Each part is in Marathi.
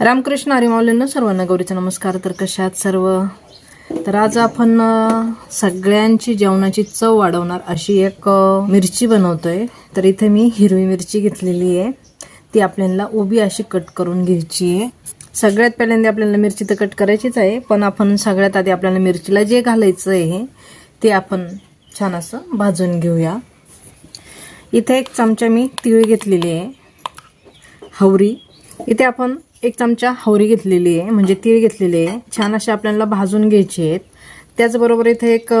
रामकृष्ण हरिमावलींना सर्वांना गौरीचा नमस्कार. तर कशात सर्व? तर आज आपण सगळ्यांची जेवणाची चव वाढवणार अशी एक मिरची मिरची बनवतोय. तर इथे मी हिरवी मिरची घेतलेली आहे. ती आपल्याला उभी अशी कट करून घ्यायची आहे. सगळ्यात पहिल्यांदा आपल्याला मिरची तर कट करायचीच आहे पण आपण सगळ्यात आधी आपल्याला मिरचीला जे घालायचं आहे ते आपण छान असं भाजून घेऊया. इथे एक चमचा मी तिळ घेतलेली आहे. हवरी इथे आपण एक चमचा हवरी घेतलेली आहे म्हणजे तीळ घेतलेली आहे. छान असे आपल्याला भाजून घ्यायचे आहेत. त्याचबरोबर इथे एक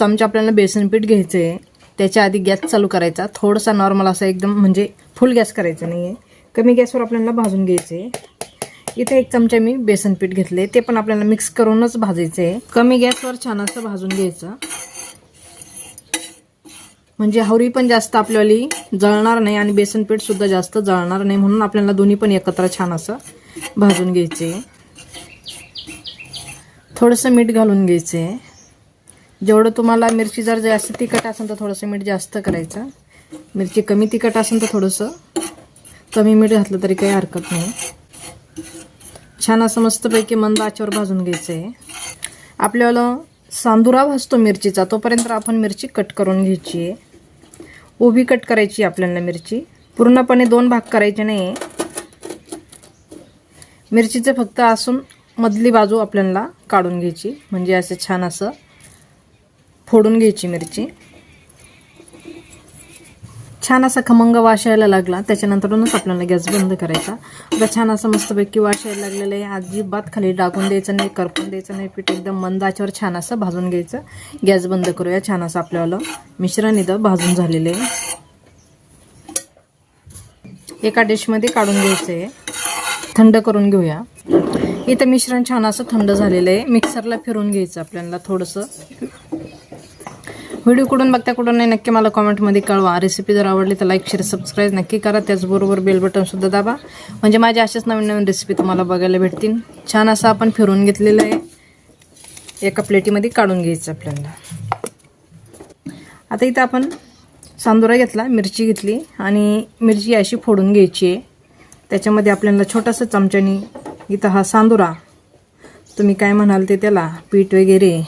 चमचा आपल्याला बेसन पीठ घ्यायचं आहे. त्याच्या आधी गॅस चालू करायचा. थोडासा नॉर्मल असा एकदम म्हणजे फुल गॅस करायचा नाही आहे कमी गॅसवर आपल्याला भाजून घ्यायचे आहे. इथे एक चमचा मी बेसन पीठ घेतले ते पण आपल्याला मिक्स करूनच भाजायचं आहे. कमी गॅसवर छान असं भाजून घ्यायचं. म्हणजे हवरी पण जास्त आपल्याली जळणार नाही आणि बेसन पीठ सुद्धा जास्त जळणार नाही म्हणून आपल्याला दोन्ही पण एकत्र छान असं भाजून घ्यायचे. थोडंसं मीठ घालून घ्यायचे. जेवढं तुम्हाला मिरची जर जास्त तिखट असेल तर थोडंसं मीठ जास्त करायचं. मिरची कमी तिखट असेल तर थोडंसं कमी मीठ घातलं तरी काही हरकत नाही. छान असं मस्तपैकी मंद आच्यावर भाजून घ्यायचं. आहे आपल्याला सांदुरा भासतो मिरचीचा तोपर्यंत आपण मिरची कट करून घ्यायची. आहे उभी कट करायची आपल्याला मिरची. पूर्णपणे दोन भाग करायचे नाही मिरचीचं फक्त असून मधली बाजू आपल्याला काढून घ्यायची. म्हणजे असं छान असं फोडून घ्यायची मिरची. छान असा खमंग वास यायला लागला. त्याच्यानंतरूनच आपल्याला गॅस बंद करायचा. आता छान असं मस्तपैकी वास यायला लागलेलं आहे. अजिबात खाली टाकून द्यायचं नाही करपून द्यायचं नाही. पीठ एकदम मंदाच्यावर छान असं भाजून घ्यायचं. गॅस बंद करूया. छान असं आपल्याला मिश्रण इथं भाजून झालेलं आहे. एका डिशमध्ये काढून घ्यायचं आहे. थंड करून घेऊया. इथं मिश्रण छान असं थंड झालेलं आहे. मिक्सरला फिरून घ्यायचं आपल्याला थोडंसं. व्हिडिओ कुठून बघता कुठून नाही नक्की मला कॉमेंटमध्ये कळवा. रेसिपी जर आवडली तर लाईक शेअर सबस्क्राईब नक्की करा. त्याचबरोबर बेल बटनसुद्धा दाबा. म्हणजे माझ्या अशाच नवीन नवीन रेसिपी तुम्हाला बघायला भेटतील. छान असं आपण फिरून घेतलेलं आहे. एका प्लेटीमध्ये काढून घ्यायचं आपल्याला. आता इथं आपण सांदुरा घेतला मिरची घेतली आणि मिरची अशी फोडून घ्यायची आहे. त्याच्यामध्ये आपल्याला छोटासा चमच्यानी इथं हा सांदुरा. तुम्ही काय म्हणाल ते त्याला? पीठ वगैरे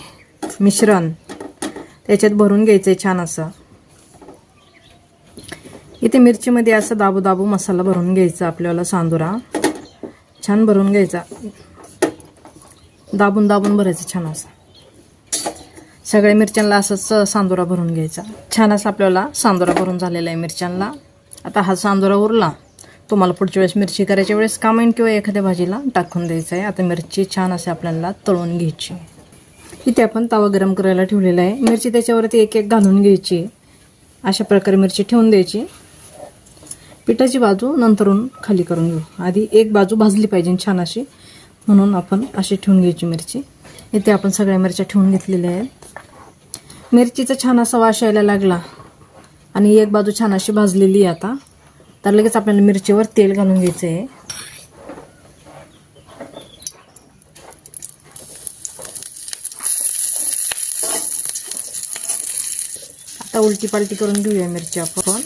मिश्रण. त्याच्यात भरून घ्यायचं आहे छान असं. इथे मिरचीमध्ये असं दाबू दाबू मसाला भरून घ्यायचा आपल्याला सांदुरा. छान भरून घ्यायचा. दाबून दाबून भरायचं छान असं. सगळ्या मिरच्यांना असंच सांदुरा भरून घ्यायचा. छान असं आपल्याला सांदुरा भरून झालेला आहे मिरच्यांना. आता हा सांदुरा उरला. तुम्हाला पुढच्या वेळेस मिरची करायच्या वेळेस कामाईन किंवा एखाद्या भाजीला टाकून द्यायचं आहे आता मिरची छान असे आपल्याला तळून घ्यायची. इथे आपण तवा गरम करायला ठेवलेला आहे. मिरची त्याच्यावरती एक एक घालून घ्यायची. अशा प्रकारे मिरची ठेवून द्यायची. पिठाची बाजू नंतरून खाली करून घेऊ. आधी एक बाजू भाजली पाहिजे छान अशी. म्हणून आपण अशी ठेवून घ्यायची मिरची. इथे आपण सगळ्या मिरच्या ठेवून घेतलेल्या आहेत. मिरचीचा छान असा वास यायला लागला. आणि एक बाजू छान अशी भाजलेली आहे आता. तर लगेच आपल्याला मिरचीवर तेल घालून घ्यायचं आहे आता उलटी पालटी करून घेऊया मिरची आपण.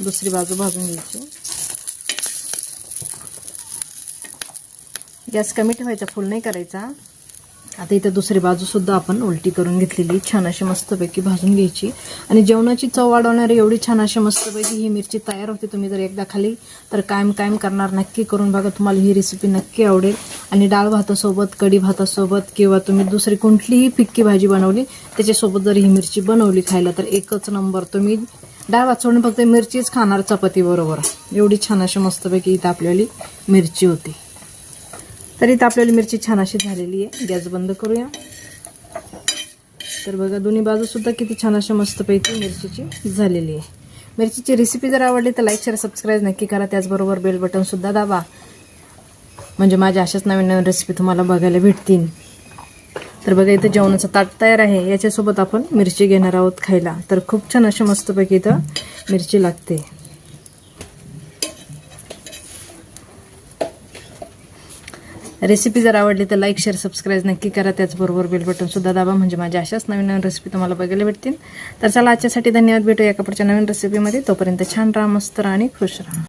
दुसरी बाजू भाजून घ्यायची. गॅस कमी ठेवायचा फुल नाही करायचा. आता इथं दुसरी बाजूसुद्धा आपण उलटी करून घेतलेली. छान अशी मस्तपैकी भाजून घ्यायची. आणि जेवणाची चव वाढवणारी एवढी छान अशी मस्तपैकी ही मिरची तयार होते. तुम्ही जर एकदा खाली तर कायम कायम करणार नक्की करून बघा. तुम्हाला ही रेसिपी नक्की आवडेल. आणि डाळ भातासोबत कढी भातासोबत किंवा तुम्ही दुसरी कुठलीही फिक्की भाजी बनवली त्याच्यासोबत जर ही मिरची बनवली खायला तर एकच नंबर तुम्ही डाळ भात सोडून फक्त मिरचीच खाणार चपाती बरोबर. एवढी छान अशी मस्तपैकी इथं आपल्याली मिरची होती. तर इथं आपल्याला मिरची छान अशी झालेली आहे. गॅस बंद करूया. तर बघा दोन्ही बाजूसुद्धा किती छान अशा मस्तपैकी मिरचीची झालेली आहे. मिरचीची रेसिपी जर आवडली तर लाईक शेअर सबस्क्राईब नक्की करा. त्याचबरोबर बेल बटनसुद्धा दाबा. म्हणजे माझ्या अशाच नवीन नवीन रेसिपी तुम्हाला बघायला भेटतील. तर बघा इथं जेवणाचं ताट तयार आहे. याच्यासोबत आपण मिरची घेणार आहोत खायला. तर खूप छान अशी मस्तपैकी इथं मिरची लागते. रेसिपी जर आवडली तर लाईक शेअर सबस्क्राईब नक्की करा. त्याचबरोबर बेल बटनसुद्धा दाबा. म्हणजे माझ्या अशाच नवीन नवीन रेसिपी तुम्हाला बघायला भेटतील. तर चला आजच्यासाठी धन्यवाद. भेटूया एका पुढच्या नवीन रेसिपीमध्ये तोपर्यंत छान राहा मस्त राहा आणि खुश राहा.